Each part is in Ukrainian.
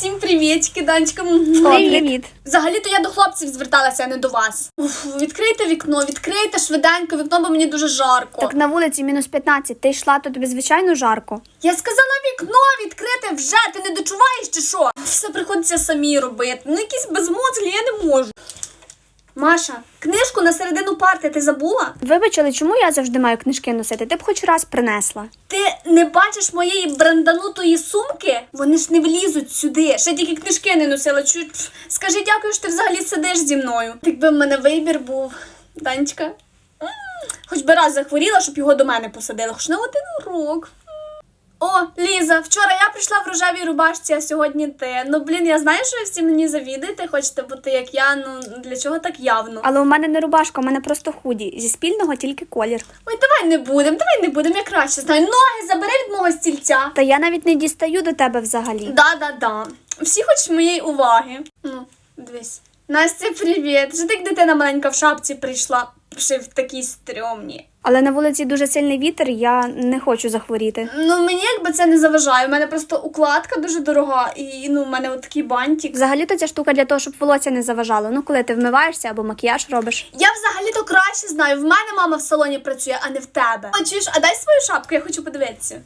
Всім привітки, Данечка. Привіт. Взагалі-то я до хлопців зверталася, а не до вас. Уф, відкрийте вікно, відкрийте швиденько вікно, бо мені дуже жарко. Так на вулиці мінус 15. Ти йшла, то тобі звичайно жарко. Я сказала вікно відкрите вже, ти не дочуваєш чи що? Все приходиться самі робити. Ну якісь безмозглі, я не можу. Маша, книжку на середину парти ти забула? Вибач, але чому я завжди маю книжки носити? Ти б хоч раз принесла. Ти не бачиш моєї бранданутої сумки? Вони ж не влізуть сюди. Ще тільки книжки не носила. Чу... пф, Скажи дякую, що ти взагалі сидиш зі мною. Якби в мене вибір був, Данечка. Хоч би раз захворіла, щоб його до мене посадили, хоч на один урок. О, Ліза, вчора я прийшла в рожевій рубашці, а сьогодні ти. Ну блін, я знаю, що ви всі мені завідуєте, хочете бути як я. Ну для чого так явно? Але у мене не рубашка, у мене просто худі. Зі спільного тільки колір. Ой, давай не будемо, давай не будемо, я краще знаю. Ноги забери від мого стільця. Та я навіть не дістаю до тебе взагалі. Да, да, да. Всі хочуть моєї уваги. Ну, дивись. Настя, привіт. Вже як дитина маленька в шапці прийшла, ще в такій стрьомній. Але на вулиці дуже сильний вітер, я не хочу захворіти. Ну, мені якби це не заважає. У мене просто укладка дуже дорога, і ну, у мене от такий бантик. Взагалі-то ця штука для того, щоб волосся не заважало. Ну, коли ти вмиваєшся або макіяж робиш. Я взагалі-то краще знаю. В мене мама в салоні працює, а не в тебе. О, чуєш, а дай свою шапку, я хочу подивитися.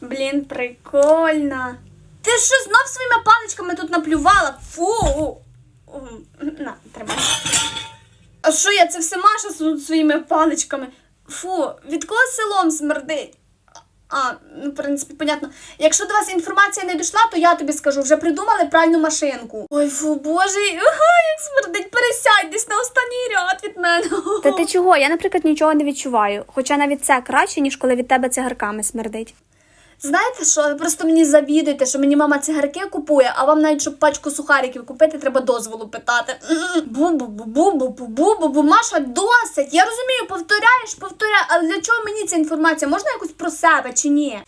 Блін, прикольно. Ти що знов своїми паличками тут наплювала? Фу. А що я це все Маша тут своїми паличками? Фу, від кого селом смердить? А, ну, в принципі, понятно. Якщо до вас інформація не дійшла, то я тобі скажу, вже придумали пральну машинку. Ой, фу, боже, ага, як смердить, пересядь десь на останній ряд від мене. Та ти чого? Я, наприклад, нічого не відчуваю. Хоча навіть це краще, ніж коли від тебе цигарками смердить. Знаєте що, ви просто мені завідуєте, що мені мама цигарки купує, а вам навіть щоб пачку сухариків купити, треба дозволу питати. Бу-бу-бу-бу-бу-бу-бу-бу. Маша, досить. Я розумію, повторяєш, повторяєш, але для чого мені ця інформація? Можна якось про себе чи ні?